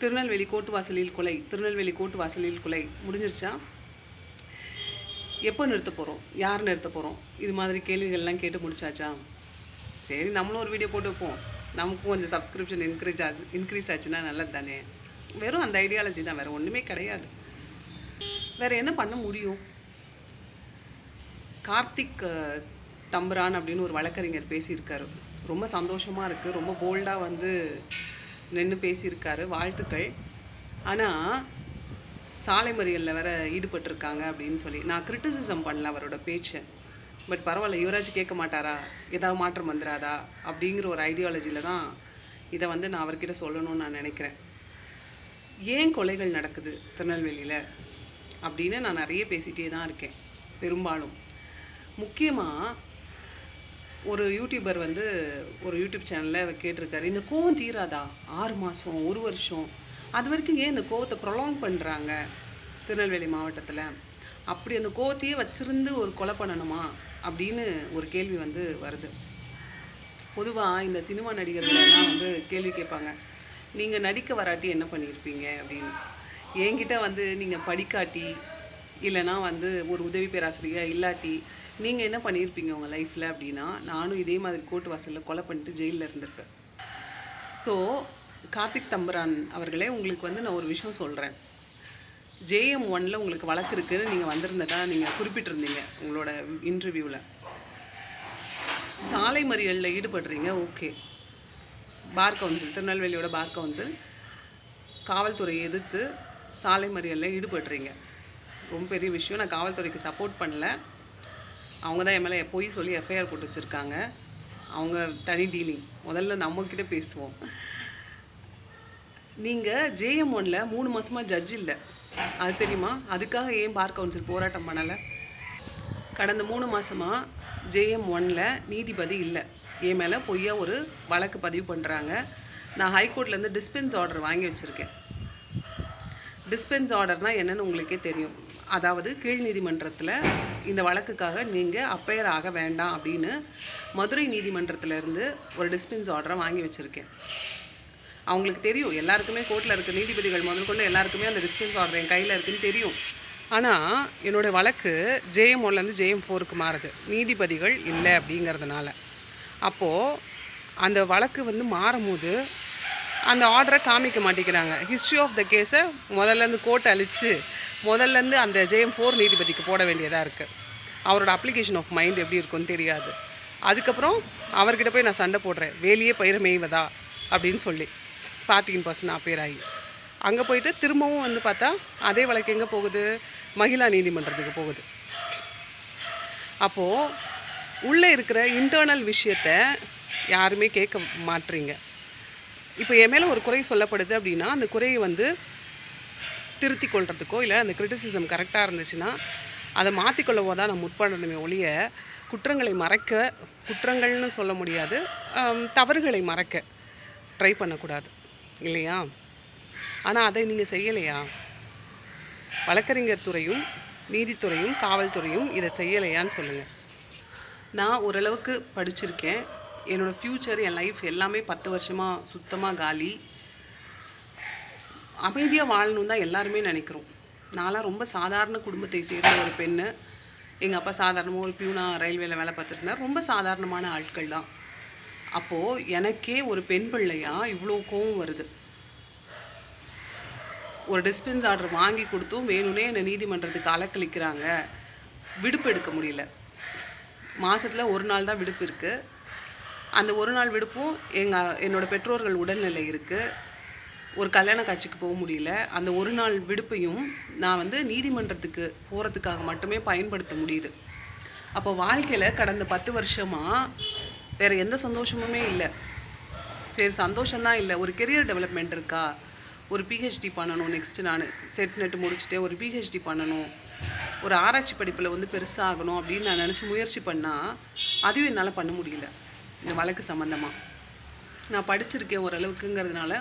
திருநெல்வேலி கோட்டு வாசலில் கொலை திருநெல்வேலி கோட்டு வாசலில் கொலை முடிஞ்சிருச்சா? எப்போ நிறுத்த போகிறோம் யார் நிறுத்த போகிறோம் இது மாதிரி கேள்விகள்லாம் கேட்டு முடிச்சாச்சா? சரி நம்மளும் ஒரு வீடியோ போட்டு வைப்போம். நமக்கும் கொஞ்சம் சப்ஸ்கிரிப்ஷன் இன்க்ரீஸ் ஆச்சு இன்க்ரீஸ் ஆச்சுன்னா நல்லது தானே வெறும் அந்த ஐடியாலஜி தான் வேறு ஒன்றுமே கிடையாது. வேறு என்ன பண்ண முடியும்? கார்த்திக் தம்புரான் அப்படின்னு ஒரு வழக்கறிஞர் பேசியிருக்காரு. ரொம்ப சந்தோஷமாக இருக்குது ரொம்ப போல்டாக வந்து நின்று பேசியிருக்காரு வாழ்த்துக்கள். ஆனால் சாலை மறியலில் வேற ஈடுபட்டிருக்காங்க அப்படின்னு சொல்லி. நான் கிரிட்டிசிசம் பண்ணல அவரோட பேச்சை. பட் பரவாயில்ல யுவராஜ் கேட்க மாட்டாரா? ஏதாவது மாற்றம் வந்துடாதா அப்படிங்கிற ஒரு ஐடியாலஜியில் தான் இதை வந்து நான் அவர்கிட்ட சொல்லணும்னு நான் நினைக்கிறேன். ஏன் கொலைகள் நடக்குது திருநெல்வேலியில்? அப்படின்னு நான் நிறைய பேசிகிட்டே தான் இருக்கேன் பெரும்பாலும். முக்கியமாக ஒரு யூடியூபர் வந்து ஒரு யூடியூப் சேனலில் கேட்டிருக்காரு. இந்த கோவம் தீராதா? ஆறு மாதம் ஒரு வருஷம். அது வரைக்கும் ஏன் இந்த கோவத்தை ப்ரொலாங் பண்ணுறாங்க திருநெல்வேலி மாவட்டத்தில்? அப்படி அந்த கோவத்தையே வச்சிருந்து ஒரு கொலை பண்ணணுமா? அப்படின்னு ஒரு கேள்வி வந்து வருது. பொதுவாக இந்த சினிமா நடிகர்கள் எல்லாம் வந்து கேள்வி கேட்பாங்க. நீங்கள் நடிக்க வராட்டி என்ன பண்ணியிருப்பீங்க அப்படின்னு. என்கிட்ட வந்து நீங்கள் படிக்காட்டி இல்லைனா வந்து ஒரு உதவி பேராசிரியர் இல்லாட்டி நீங்கள் என்ன பண்ணியிருப்பீங்க உங்கள் லைஃப்பில் அப்படின்னா நானும் இதே மாதிரி கோர்ட் வாசலில் கொலை பண்ணிட்டு ஜெயிலில் இருந்திருப்பேன். ஸோ கார்த்திக் தம்பரான் அவர்களே உங்களுக்கு வந்து நான் ஒரு விஷயம் சொல்கிறேன் ஜேஎம் ஒன்ல உங்களுக்கு வழக்கு இருக்குன்னு நீங்கள் வந்திருந்ததா நீங்கள் குறிப்பிட்டிருந்தீங்க உங்களோட இன்டர்வியூவில் சாலை மறியலில் ஈடுபடுறீங்க ஓகே பார் கவுன்சில் திருநெல்வேலியோட பார் கவுன்சில் காவல்துறையை எதிர்த்து சாலை மறியலில் ஈடுபடுறீங்க. ரொம்ப பெரிய விஷயம். நான் காவல்துறைக்கு சப்போர்ட் பண்ணல. அவங்க தான் எம்எல்ஏ பொய் சொல்லி எஃப்ஐஆர் போட்டு வச்சுருக்காங்க. அவங்க தனி டீலிங் முதல்ல நம்மக்கிட்ட பேசுவோம். நீங்கள் ஜேஎம் ஒனில் மூணு மாதமாக ஜட்ஜ் இல்லை. அது தெரியுமா? அதுக்காக ஏன் பார் கவுன்சில் போராட்டம் பண்ணலை? கடந்த மூணு மாதமாக ஜேஎம் ஒனில் நீதிபதி இல்லை. என் மேலே பொய்யா ஒரு வழக்கு பதிவு பண்ணுறாங்க நான் ஹைகோர்ட்லேருந்து டிஸ்பென்ஸ் ஆர்டர் வாங்கி வச்சுருக்கேன். டிஸ்பென்ஸ் ஆர்டர்னால் என்னென்னு உங்களுக்கே தெரியும். அதாவது கீழ் நீதிமன்றத்தில் இந்த வழக்குக்காக நீங்கள் அப்பையர் ஆக வேண்டாம் அப்படின்னு மதுரை நீதிமன்றத்திலேருந்து ஒரு டிஸ்பென்ஸ் ஆர்டரை வாங்கி வச்சுருக்கேன். அவங்களுக்கு தெரியும். எல்லாருக்குமே கோர்ட்டில் இருக்க நீதிபதிகள் முதல் கொண்டு எல்லாருக்குமே அந்த டிஸ்பென்ஸ் ஆர்டர் என் கையில் இருக்குன்னு தெரியும். ஆனால் என்னோட வழக்கு ஜேஎம் ஒன்லேருந்து ஜேஎம் ஃபோருக்கு மாறுது. நீதிபதிகள் இல்லை அப்படிங்கிறதுனால. அப்போது அந்த வழக்கு வந்து மாறும்போது அந்த ஆர்டரை காமிக்க மாட்டேங்கிறாங்க. ஹிஸ்ட்ரி ஆஃப் த கேஸை முதல்லேருந்து கோர்ட் அழித்து முதல்லேருந்து அந்த ஜெயம் ஃபோர் நீதிபதிக்கு போட வேண்டியதாக இருக்குது அவரோட அப்ளிகேஷன் ஆஃப் மைண்ட் எப்படி இருக்குன்னு தெரியாது. அதுக்கப்புறம் அவர்கிட்ட போய் நான் சண்டை போடுறேன். வேலையே பயிர மேய்வதா? அப்படின்னு சொல்லி. பார்ட்டியின் பர்சன் அப்பேர் ஆகி. அங்கே போயிட்டு திரும்பவும் வந்து பார்த்தா அதே வழக்கு எங்கே போகுது? மகிழா நீதிமன்றத்துக்கு போகுது. அப்போது உள்ளே இருக்கிற இன்டர்னல் விஷயத்த யாருமே கேட்க மாட்றீங்க. இப்போ என் மேலே ஒரு குறை சொல்லப்படுது அப்படின்னா அந்த குறையை வந்து திருத்தி கொள்றதுக்கோ இல்லை அந்த கிரிட்டிசிசம் கரெக்டாக இருந்துச்சுன்னா அதை மாற்றிக்கொள்ளவோ தான் நான் முற்படணுமே ஒழிய குற்றங்களை மறைக்க குற்றங்கள்னு சொல்ல முடியாது தவறுகளை மறைக்க ட்ரை பண்ணக்கூடாது. இல்லையா? ஆனால் அதை நீங்கள் செய்யலையா? வழக்கறிஞர் துறையும் நீதித்துறையும் காவல்துறையும் இதை செய்யலையான்னு சொல்லுங்கள் நான் ஓரளவுக்கு படிச்சிருக்கேன். என்னோடய ஃப்யூச்சர் என் லைஃப் எல்லாமே பத்து வருஷமாக சுத்தமாக காலி. அமைதியாக வாழணும் தான் எல்லாருமே நினைக்கிறோம். நான்லாம் ரொம்ப சாதாரண குடும்பத்தை சேர்ந்த ஒரு பெண்ணு. எங்கள் அப்பா சாதாரணமாக ஒரு பியூனா ரயில்வேல வேலை பார்த்துட்டு ரொம்ப சாதாரணமான ஆட்கள் தான். அப்போது எனக்கே ஒரு பெண் பிள்ளையாக இவ்வளோ கோவம் வருது. ஒரு டிஸ்பென்ஸ் ஆர்டர் வாங்கி கொடுத்தும் வேணும்னே என்னை நீதிமன்றத்துக்கு அலக்களிக்கிறாங்க விடுப்பு எடுக்க முடியல. மாதத்தில் ஒரு நாள் தான் விடுப்பு இருக்குது அந்த ஒரு நாள் விடுப்பும் எங்கள் என்னோடய பெற்றோர்கள் உடல்நிலை இருக்குது ஒரு கல்யாண காட்சிக்கு போக முடியல. அந்த ஒரு நாள் விடுப்பையும் நான் வந்து நீதிமன்றத்துக்கு போகிறதுக்காக மட்டுமே பயன்படுத்த முடியுது. அப்போ வாழ்க்கையில் கடந்த பத்து வருஷமாக வேறு எந்த சந்தோஷமுமே இல்லை. சரி சந்தோஷம்தான் இல்லை. ஒரு கெரியர் டெவலப்மெண்ட் இருக்கா? ஒரு பிஹெச்டி பண்ணணும். நெக்ஸ்ட்டு நான் செட் நெட் முடிச்சுட்டு ஒரு பிஹெச்டி பண்ணணும். ஒரு ஆராய்ச்சி படிப்பில் வந்து பெருசாகணும் அப்படின்னு நான் நினச்சி முயற்சி பண்ணால் அதுவும் என்னால் பண்ண முடியல. இந்த வழக்கு சம்மந்தமாக நான் படிச்சிருக்கேன் ஓரளவுக்குங்கிறதுனால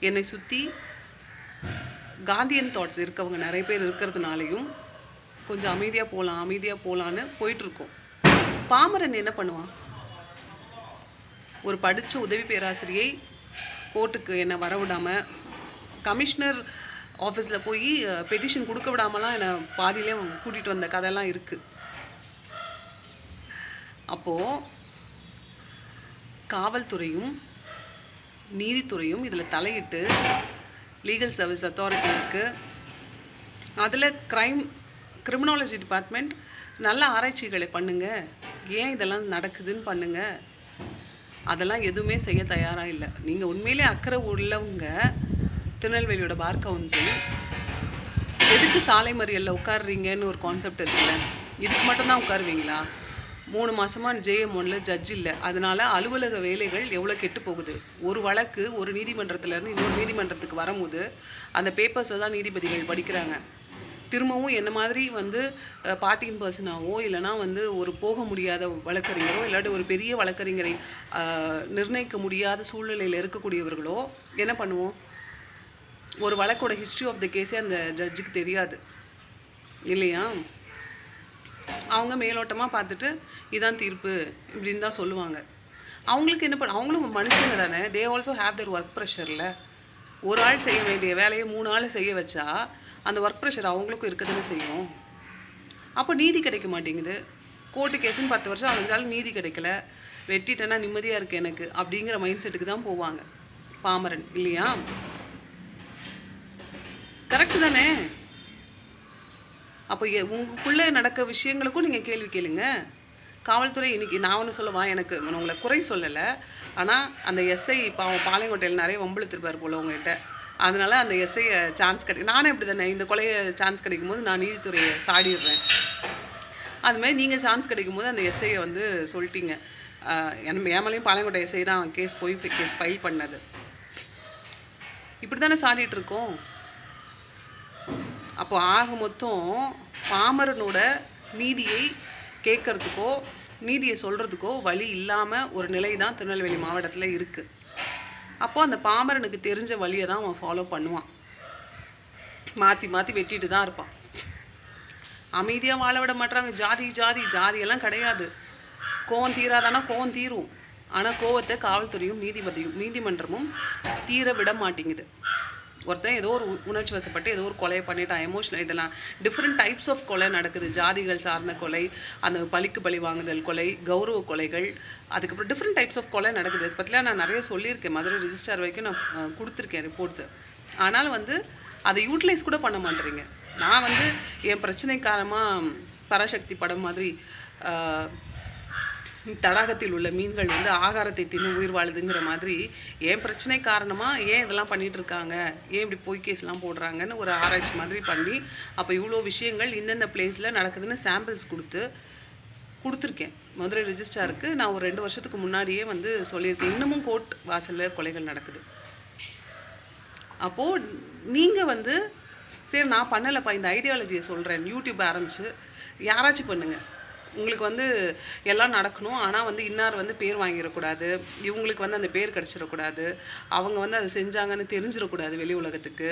என்னை சுற்றி காந்தியன் தாட்ஸ் இருக்கவங்க நிறைய பேர் இருக்கிறதுனாலையும் கொஞ்சம் அமைதியாக போகலாம் அமைதியாக போகலான்னு போயிட்டுருக்கோம். பாமரன் என்ன பண்ணுவான்? ஒரு படித்த உதவி பேராசிரியை கோர்ட்டுக்கு என்னை வரவிடாமல் கமிஷனர் ஆஃபீஸில் போய் பெட்டிஷன் கொடுக்க விடாமலாம் என்னை பாதியிலே கூட்டிகிட்டு வந்த கதைலாம் இருக்குது அப்போது காவல்துறையும் நீதித்துறையும் இதில் தலையிட்டு லீகல் சர்வீஸ் அத்தாரிட்டி இருக்குது அதில் க்ரைம் கிரிமினாலஜி டிபார்ட்மெண்ட் நல்ல ஆராய்ச்சிகளை பண்ணுங்கள் ஏன் இதெல்லாம் நடக்குதுன்னு பண்ணுங்கள் அதெல்லாம் எதுவுமே செய்ய தயாராக இல்லை. நீங்கள் உண்மையிலே அக்கறை உள்ளவங்க திருநெல்வேலியோட பார் கவுன்சில் எதுக்கு சாலை மறியலில் உட்காருறீங்கன்னு ஒரு கான்செப்ட் இருக்குல்ல? இதுக்கு மட்டும்தான் உட்காருவீங்களா? மூணு மாதமாக ஜேஎம் ஒனில் ஜட்ஜ் இல்லை. அதனால் அலுவலக வேலைகள் எவ்வளோ கெட்டு போகுது? ஒரு வழக்கு ஒரு நீதிமன்றத்திலேருந்து இன்னொரு நீதிமன்றத்துக்கு வரும்போது அந்த பேப்பர்ஸை தான் நீதிபதிகள் படிக்கிறாங்க. திரும்பவும் என்ன மாதிரி வந்து பார்ட்டிங் பர்சனாவோ இல்லைனா வந்து ஒரு போக முடியாத வழக்கறிஞரோ இல்லாட்டி ஒரு பெரிய வழக்கறிஞரை நிர்ணயிக்க முடியாத சூழ்நிலையில் இருக்கக்கூடியவர்களோ என்ன பண்ணுவோம்? ஒரு வழக்கோட ஹிஸ்ட்ரி ஆஃப் த கேஸே அந்த ஜட்ஜுக்கு தெரியாது. இல்லையா? அவங்க மேலோட்டமாக பார்த்துட்டு இதான் தீர்ப்பு இப்படின்னு தான் சொல்லுவாங்க. அவங்களுக்கு என்ன பண்ண அவங்களும் மனுஷங்க தானே. They also have their work ப்ரெஷரில் ஒரு ஆள் செய்ய வேண்டிய வேலையை மூணு ஆள் செய்ய வச்சா அந்த ஒர்க் ப்ரெஷர் அவங்களுக்கும் இருக்க தானே செய்யும். அப்போ நீதி கிடைக்க மாட்டேங்குது. கோர்ட்டு கேஸுன்னு பத்து வருஷம் அலைஞ்சாலும் நீதி கிடைக்கல. வெட்டிட்டேன்னா நிம்மதியாக இருக்குது எனக்கு அப்படிங்கிற மைண்ட் செட்டுக்கு தான் போவாங்க. பாமரன் இல்லையா? கரெக்டு தானே? அப்போ உங்களுக்குள்ளே நடக்க விஷயங்களுக்கும் நீங்கள் கேள்வி கேளுங்க. காவல்துறை இன்னைக்கு நான் ஒன்று சொல்லவா எனக்கு உங்களை குறை சொல்லலை. ஆனால் அந்த எஸ்ஐ பாவம் பாளையங்கோட்டையில் நிறைய வம்பிழுத்திருப்பார் போல் உங்ககிட்ட. அதனால் அந்த எஸ்ஐயை சான்ஸ் கிடை நானே இப்படி தானே இந்த கொலையை சான்ஸ் கிடைக்கும் போது நான் நீதித்துறையை சாடிடுறேன். அதுமாதிரி நீங்கள் சான்ஸ் கிடைக்கும் போது அந்த எஸ்ஐயை வந்து சொல்லிட்டீங்க. என் என்ன ஏமலையும் பாளையங்கோட்டை எஸ்ஐ தான் கேஸ் போய் கேஸ் ஃபைல் பண்ணது. இப்படி தானே சாடிட்டு இருக்கோம்? அப்போ ஆக மொத்தம் பாமரனோட நீதியை கேட்கறதுக்கோ நீதியை சொல்கிறதுக்கோ வழி இல்லாமல் ஒரு நிலை தான் திருநெல்வேலி மாவட்டத்தில் இருக்குது அப்போ அந்த பாமரனுக்கு தெரிஞ்ச வழியை தான் அவன் ஃபாலோ பண்ணுவான். மாற்றி மாற்றி வெட்டிட்டு தான் இருப்பான். அமைதியாக வாழ விட மாட்டாங்க ஜாதி ஜாதி ஜாதியெல்லாம் கிடையாது. கோவம் தீராதானா? கோவம் தீரும். ஆனால் கோவத்தை காவல்துறையும் நீதிபதியும் நீதிமன்றமும் தீர விட மாட்டேங்குது. ஒருத்தன் ஏதோ ஒரு உணர்ச்சி வசப்பட்டு ஏதோ ஒரு கொலையை பண்ணிட்டான் எமோஷனல் இதெல்லாம் டிஃப்ரெண்ட் டைப்ஸ் ஆஃப் கொலை நடக்குது. ஜாதிகள் சார்ந்த கொலை அந்த பழிக்கு பழி வாங்குதல் கொலை கௌரவ கொலைகள் அதுக்கப்புறம் டிஃப்ரெண்ட் டைப்ஸ் ஆஃப் கொலை நடக்குது. இதை பற்றிலாம் நான் நிறைய சொல்லியிருக்கேன். மதுரை ரிஜிஸ்டார் வரைக்கும் நான் கொடுத்துருக்கேன் ரிப்போர்ட்ஸை ஆனால் வந்து அதை யூட்டிலைஸ் கூட பண்ண மாட்டேறீங்க. நான் வந்து என் பிரச்சனை காரணமாக பராசக்தி படம் மாதிரி தடாகத்தில் உள்ள மீன்கள் வந்து ஆகாரத்தை தின்னு உயிர் வாழுதுங்கிற மாதிரி ஏன் பிரச்சனை காரணமாக ஏன் இதெல்லாம் பண்ணிகிட்ருக்காங்க ஏன் இப்படி போய் கேஸ்லாம் போடுறாங்கன்னு ஒரு ஆராய்ச்சி மாதிரி பண்ணி அப்போ இவ்வளோ விஷயங்கள் இந்தந்த பிளேஸில் நடக்குதுன்னு சாம்பிள்ஸ் கொடுத்து கொடுத்துருக்கேன். மதுரை ரிஜிஸ்டாருக்கு நான் ஒரு ரெண்டு வருஷத்துக்கு முன்னாடியே வந்து சொல்லியிருக்கேன். இன்னமும் கோர்ட் வாசலில் கொலைகள் நடக்குது. அப்போது நீங்கள் வந்து சரி நான் பண்ணலைப்பா இந்த ஐடியாலஜியை சொல்கிறேன் யூடியூப் ஆரம்பித்து யாராச்சும் பண்ணுங்கள் உங்களுக்கு வந்து எல்லாம் நடக்கணும். ஆனால் வந்து இன்னார் வந்து பேர் வாங்கிடக்கூடாது. இவங்களுக்கு வந்து அந்த பேர் கிடச்சிடக்கூடாது. அவங்க வந்து அதை செஞ்சாங்கன்னு தெரிஞ்சிடக்கூடாது வெளி உலகத்துக்கு.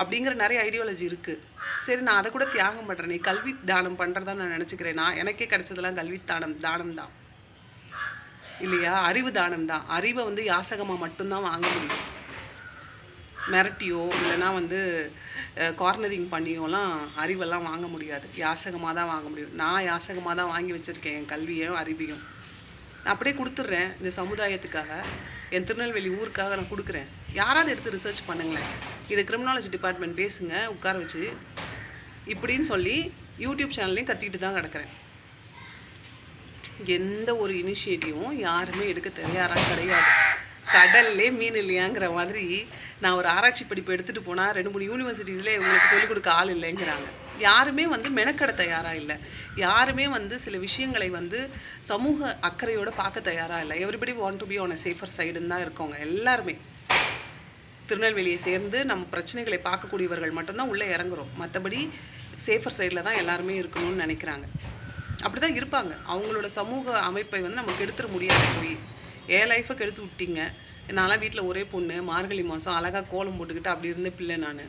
அப்படிங்கிற நிறைய ஐடியாலஜி இருக்குது சரி நான் அதை கூட தியாகம் பண்ணுறேன் நீ கல்வி தானம் பண்ணுறதா நான் நினச்சிக்கிறேன். நான் எனக்கே கிடைச்சதெல்லாம் கல்வி தானம் தானம் தான். இல்லையா? அறிவு தானம் தான். அறிவை வந்து யாசகமாக மட்டும்தான் வாங்க முடியும். மிரட்டியோ இல்லைன்னா வந்து கார்னரிங் பண்ணியோலாம் அறிவெல்லாம் வாங்க முடியாது. யாசகமாக தான் வாங்க முடியும். நான் யாசகமாக தான் வாங்கி வச்சுருக்கேன் என் கல்வியையும் அறிவையும். நான் அப்படியே கொடுத்துட்றேன் இந்த சமுதாயத்துக்காக. என் திருநெல்வேலி ஊருக்காக நான் கொடுக்குறேன். யாராவது எடுத்து ரிசர்ச் பண்ணுங்களேன். இதை கிரிமினாலஜி டிபார்ட்மெண்ட் பேசுங்க உட்கார வச்சு. இப்படின்னு சொல்லி யூடியூப் சேனல்லையும் கத்திக்கிட்டு தான் கிடக்குறேன். எந்த ஒரு இனிஷியேட்டிவும் யாருமே எடுக்க தயாராக கிடையாது. கடல்லே மீன் இல்லையாங்கிற மாதிரி நான் ஒரு ஆராய்ச்சி படிப்பு எடுத்துகிட்டு போனால் ரெண்டு மூணு யூனிவர்சிட்டிஸில் உங்களுக்கு சொல்லிக் கொடுக்க ஆள் இல்லைங்கிறாங்க. யாருமே வந்து மெனக்கட தயாராக இல்லை. யாருமே வந்து சில விஷயங்களை வந்து சமூக அக்கறையோடு பார்க்க தயாராக இல்லை. Everybody want to be on a safer சைடுன்னு தான் இருக்கவங்க எல்லாருமே. திருநெல்வேலியை சேர்ந்து நம்ம பிரச்சனைகளை பார்க்கக்கூடியவர்கள் மட்டும்தான் உள்ளே இறங்குறோம். மற்றபடி சேஃபர் சைடில் தான் எல்லாருமே இருக்கணும்னு நினைக்கிறாங்க. அப்படி தான் இருப்பாங்க. அவங்களோட சமூக அமைப்பை வந்து நமக்கு எடுத்துட முடியாது போய். என் லைஃப்பை கெடுத்து விட்டீங்க. நான்லாம் வீட்டில் ஒரே பொண்ணு மார்கழி மாதம் அழகாக கோலம் போட்டுக்கிட்டு அப்படி இருந்த பிள்ளை நான்.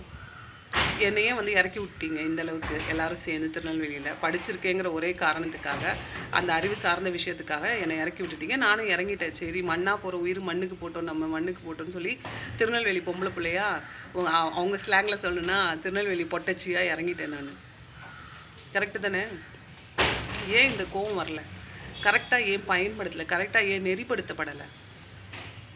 என்னையே வந்து இறக்கி விட்டீங்க இந்த அளவுக்கு எல்லாரும் சேர்ந்து திருநெல்வேலியில். படிச்சிருக்கேங்கிற ஒரே காரணத்துக்காக அந்த அறிவு சார்ந்த விஷயத்துக்காக என்னை இறக்கி விட்டுட்டீங்க. நானும் இறங்கிட்டேன். சரி மண்ணாக போகிற உயிர் மண்ணுக்கு போட்டோம் நம்ம மண்ணுக்கு போட்டோம்னு சொல்லி திருநெல்வேலி பொம்பளை பிள்ளையா அவங்க ஸ்லாங்கில் சொல்லணும்னா திருநெல்வேலி பொட்டச்சியாக இறங்கிட்டேன் நான். கரெக்டு தானே? ஏன் இந்த கோவம் வரல? கரெக்டாக ஏன் பயன்படுத்தலை கரெக்டாக ஏன் நெறிப்படுத்தப்படலை?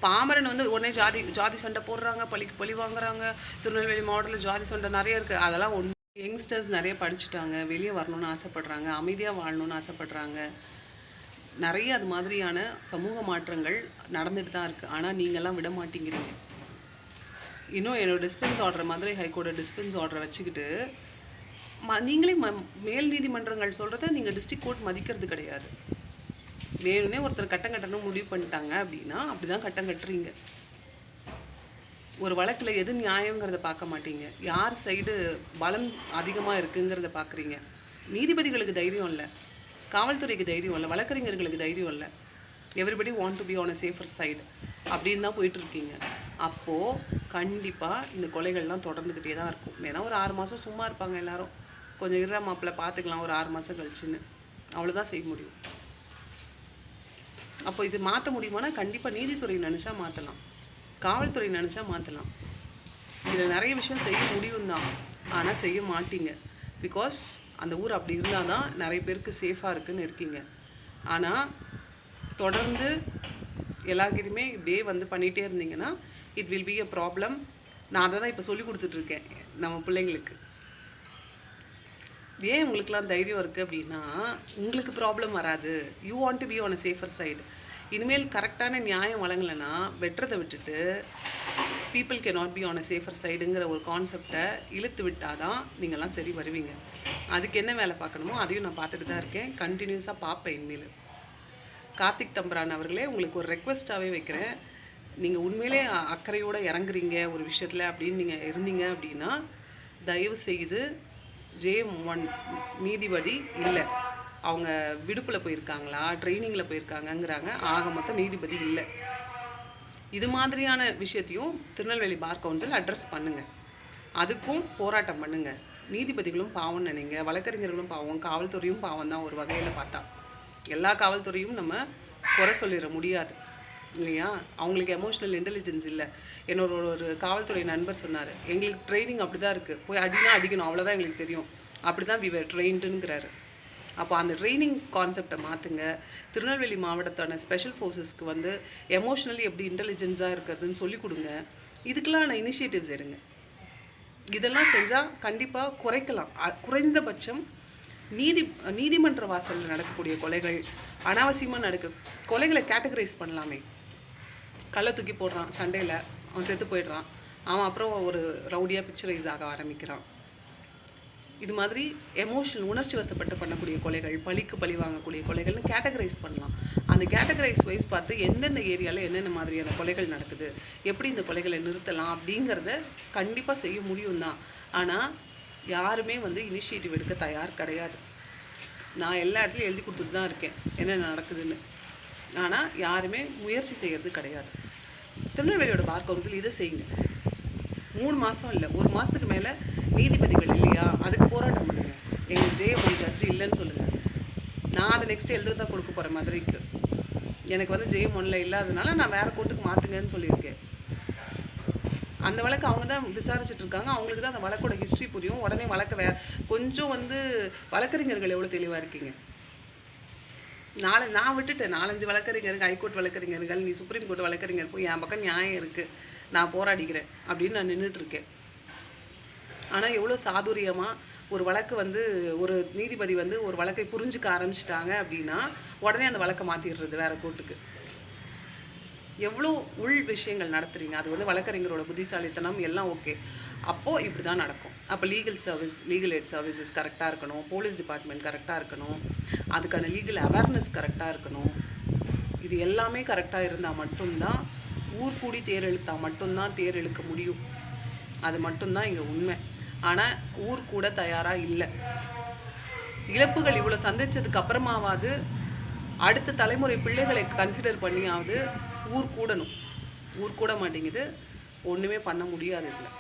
பாமரன் வந்து உடனே ஜாதி ஜாதி சண்டை போடுறாங்க பழிக்கு பழி வாங்குறாங்க. திருநெல்வேலி மாவட்டத்தில் ஜாதி சண்டை நிறைய இருக்குது அதெல்லாம் ஒன்று யங்ஸ்டர்ஸ் நிறைய படிச்சுட்டாங்க. வெளியே வரணும்னு ஆசைப்படுறாங்க. அமைதியாக வாழணும்னு ஆசைப்படுறாங்க. நிறைய அது மாதிரியான சமூக மாற்றங்கள் நடந்துட்டு தான் இருக்குது ஆனால் நீங்கள்லாம் விட மாட்டேங்கிறீங்க. இன்னும் என்னோட டிஸ்பென்ஸ் ஆர்டர் மதுரை ஹைகோர்ட்டை டிஸ்பென்ஸ் ஆர்டரை வச்சுக்கிட்டு ம நீங்களே ம மேல் நீதிமன்றங்கள் சொல்கிறத நீங்கள் டிஸ்ட்ரிக்ட் கோர்ட் மதிக்கிறது கிடையாது. வேணும்னே ஒருத்தர் கட்டம் கட்டணும் முடிவு பண்ணிட்டாங்க அப்படின்னா அப்படி தான் கட்டம் கட்டுறீங்க. ஒரு வழக்கில் எது நியாயங்கிறத பார்க்க மாட்டீங்க. யார் சைடு பலம் அதிகமாக இருக்குங்கிறத பார்க்குறீங்க. நீதிபதிகளுக்கு தைரியம் இல்லை. காவல்துறைக்கு தைரியம் இல்லை. வழக்கறிஞர்களுக்கு தைரியம் இல்லை. Everybody want to be on a safer side அப்படின்னு தான் போயிட்டுருக்கீங்க அப்போது கண்டிப்பாக இந்த கொலைகள்லாம் தொடர்ந்துக்கிட்டே தான் இருக்கும். ஏன்னா ஒரு ஆறு மாதம் சும்மா இருப்பாங்க எல்லோரும். கொஞ்சம் இருற மாப்பிள்ள பார்த்துக்கலாம் ஒரு ஆறு மாதம் கழிச்சுன்னு. அவ்வளோதான் செய்ய முடியும். அப்போ இது மாற்ற முடியுமானா கண்டிப்பாக நீதித்துறை நினச்சா மாற்றலாம் காவல்துறை நினச்சா மாற்றலாம் இதில் நிறைய விஷயம் செய்ய முடியும் தான். ஆனால் செய்ய மாட்டீங்க. பிகாஸ் அந்த ஊர் அப்படி இருந்தால் தான் நிறைய பேருக்கு சேஃபாக இருக்குன்னு இருக்கீங்க. ஆனால் தொடர்ந்து எல்லாருக்கிட்டையுமே இப்படியே வந்து பண்ணிகிட்டே இருந்தீங்கன்னா it will be a problem நான் அதை தான் இப்போ சொல்லி கொடுத்துட்ருக்கேன் நம்ம பிள்ளைங்களுக்கு. ஏன் உங்களுக்குலாம் தைரியம் இருக்குது அப்படின்னா உங்களுக்கு ப்ராப்ளம் வராது. You want to be on a safer side இனிமேல் கரெக்டான நியாயம் வழங்கலைன்னா வெட்டுறதை விட்டுட்டு people can not be on a safer சைடுங்கிற ஒரு கான்செப்டை இழுத்து விட்டால் தான் நீங்கள்லாம் சரி வருவீங்க. அதுக்கு என்ன வேலை பார்க்கணுமோ அதையும் நான் பார்த்துட்டு தான் இருக்கேன். கண்டினியூஸாக பார்ப்பேன் இனிமேல். கார்த்திக் தம்பரான் அவர்களே உங்களுக்கு ஒரு ரெக்வெஸ்ட்டாகவே வைக்கிறேன். நீங்கள் உண்மையிலே அக்கறையோடு இறங்குறீங்க ஒரு விஷயத்தில் அப்படின்னு நீங்கள் இருந்தீங்க அப்படின்னா தயவு செய்து ஜே ஒன் நீதிபதி இல்லை. அவங்க விடுப்பில் போயிருக்காங்களா? ட்ரைனிங்கில் போயிருக்காங்கங்கிறாங்க. ஆக மொத்தம் நீதிபதி இல்லை. இது மாதிரியான விஷயத்தையும் திருநெல்வேலி பார் கவுன்சில் அட்ரஸ் பண்ணுங்கள் அதுக்கும் போராட்டம் பண்ணுங்கள் நீதிபதிகளும் பாவம் நினைங்க. வழக்கறிஞர்களும் பாவம் காவல்துறையும் பாவம் தான் ஒரு வகையில் பார்த்தா. எல்லா காவல்துறையும் நம்ம குறை சொல்லிட முடியாது. இல்லையா? அவங்களுக்கு எமோஷ்னல் இன்டெலிஜென்ஸ் இல்லை. என்னோட ஒரு- காவல்துறை நண்பர் சொன்னார் எங்களுக்கு ட்ரைனிங் அப்படி தான் இருக்குது போய் அடினா அடிக்கணும். அவ்வளோதான் எங்களுக்கு தெரியும். அப்படி தான் விவர் ட்ரெயின்டுங்கிறாரு அப்போ அந்த ட்ரைனிங் கான்செப்டை மாற்றுங்க திருநெல்வேலி மாவட்டத்தான ஸ்பெஷல் ஃபோர்ஸஸ்க்கு வந்து எமோஷ்னலி எப்படி இன்டெலிஜென்ஸாக இருக்கிறதுன்னு சொல்லிக் கொடுங்க. இதுக்கெல்லாம் இனிஷியேட்டிவ்ஸ் எடுங்க. இதெல்லாம் செஞ்சால் கண்டிப்பாக குறைக்கலாம். குறைந்தபட்சம் நீதி நீதிமன்ற வாசலில் நடக்கக்கூடிய கொலைகள் அனாவசியமாக நடக்க கொலைகளை கேட்டகரைஸ் பண்ணலாமே. கல்லை தூக்கி போடுறான் சண்டையில். அவன் செத்து போயிடுறான். அவன் அப்புறம் ஒரு ரவுடியாக பிக்சரைஸ் ஆக ஆரம்பிக்கிறான். இது மாதிரி எமோஷனல் உணர்ச்சி வசப்பட்டு பண்ணக்கூடிய கொலைகள் பழிக்கு பழி வாங்கக்கூடிய கொலைகள்னு கேட்டகரைஸ் பண்ணலாம். அந்த கேட்டகரைஸ் வைஸ் பார்த்து எந்தெந்த ஏரியாவில் என்னென்ன மாதிரியான கொலைகள் நடக்குது எப்படி இந்த கொலைகளை நிறுத்தலாம் அப்படிங்கிறத கண்டிப்பாக செய்ய முடியும் தான். ஆனால் யாருமே வந்து இனிஷியேட்டிவ் எடுக்க தயார் கிடையாது. நான் எல்லா இடத்துலையும் எழுதி கொடுத்துட்டு தான் இருக்கேன். என்னென்ன நடக்குதுன்னு. ஆனால் யாருமே முயற்சி செய்கிறது கிடையாது. திருநெல்வேலியோட பார் கவுன்சில் இதை செய்யுங்க. மூணு மாதம் இல்லை ஒரு மாதத்துக்கு மேலே நீதிபதிகள் இல்லையா? அதுக்கு போராட்டம் பண்ணுங்கள் எங்களுக்கு ஜெயமணி ஜட்ஜு இல்லைன்னு சொல்லுங்கள் நான் அதை நெக்ஸ்ட் எழுத தான் கொடுக்க போகிறேன் மதுரைக்கு எனக்கு வந்து ஜெயம் ஒன்றில் இல்லாதனால நான் வேறு கோர்ட்டுக்கு மாற்றுங்கன்னு சொல்லியிருக்கேன். அந்த வழக்கு அவங்க தான் விசாரிச்சுட்டு இருக்காங்க. அவங்களுக்கு தான் அந்த வழக்கோட ஹிஸ்ட்ரி புரியும். உடனே வழக்க வே கொஞ்சம் வந்து வழக்கறிஞர்கள் எவ்வளோ தெளிவாக இருக்கீங்க? நாலு நான் விட்டுட்டேன். நாலஞ்சு வழக்கறிஞர்கள் ஹைகோர்ட் வழக்கறிஞர்கள் நீ சுப்ரீம் கோர்ட் வழக்கறிஞர் போய் என் பக்கம் நியாயம் இருக்குது நான் போராடிக்கிறேன் அப்படின்னு நான் நின்றுட்டு இருக்கேன் ஆனால் எவ்வளோ சாதுரியமாக ஒரு வழக்கு வந்து ஒரு நீதிபதி வந்து ஒரு வழக்கை புரிஞ்சுக்க ஆரம்பிச்சிட்டாங்க அப்படின்னா உடனே அந்த வழக்கை மாற்றிடுறது வேறு கோர்ட்டுக்கு. எவ்வளோ உள் விஷயங்கள் நடத்துகிறீங்க அது வந்து வழக்கறிஞரோட புத்திசாலித்தனம் எல்லாம் ஓகே அப்போது இப்படி தான் நடக்கும். அப்போ legal service legal aid services கரெக்டாக இருக்கணும். போலீஸ் டிபார்ட்மெண்ட் கரெக்டாக இருக்கணும். அதுக்கான லீகல் அவேர்னஸ் கரெக்டாக இருக்கணும். இது எல்லாமே கரெக்டாக இருந்தால் மட்டும்தான் ஊர் கூடி தேர் இழுத்தால் மட்டும்தான் தேர் இழுக்க முடியும். அது மட்டும்தான் இங்கே உண்மை. ஆனால் ஊர் கூட தயாராக இல்லை. இழப்புகள் இவ்வளோ சந்தித்ததுக்கு அப்புறமாவது அடுத்த தலைமுறை பிள்ளைகளை கன்சிடர் பண்ணியாவது ஊர் கூடணும். ஊர் கூட மாட்டேங்குது. ஒன்றுமே பண்ண முடியாது இதில்.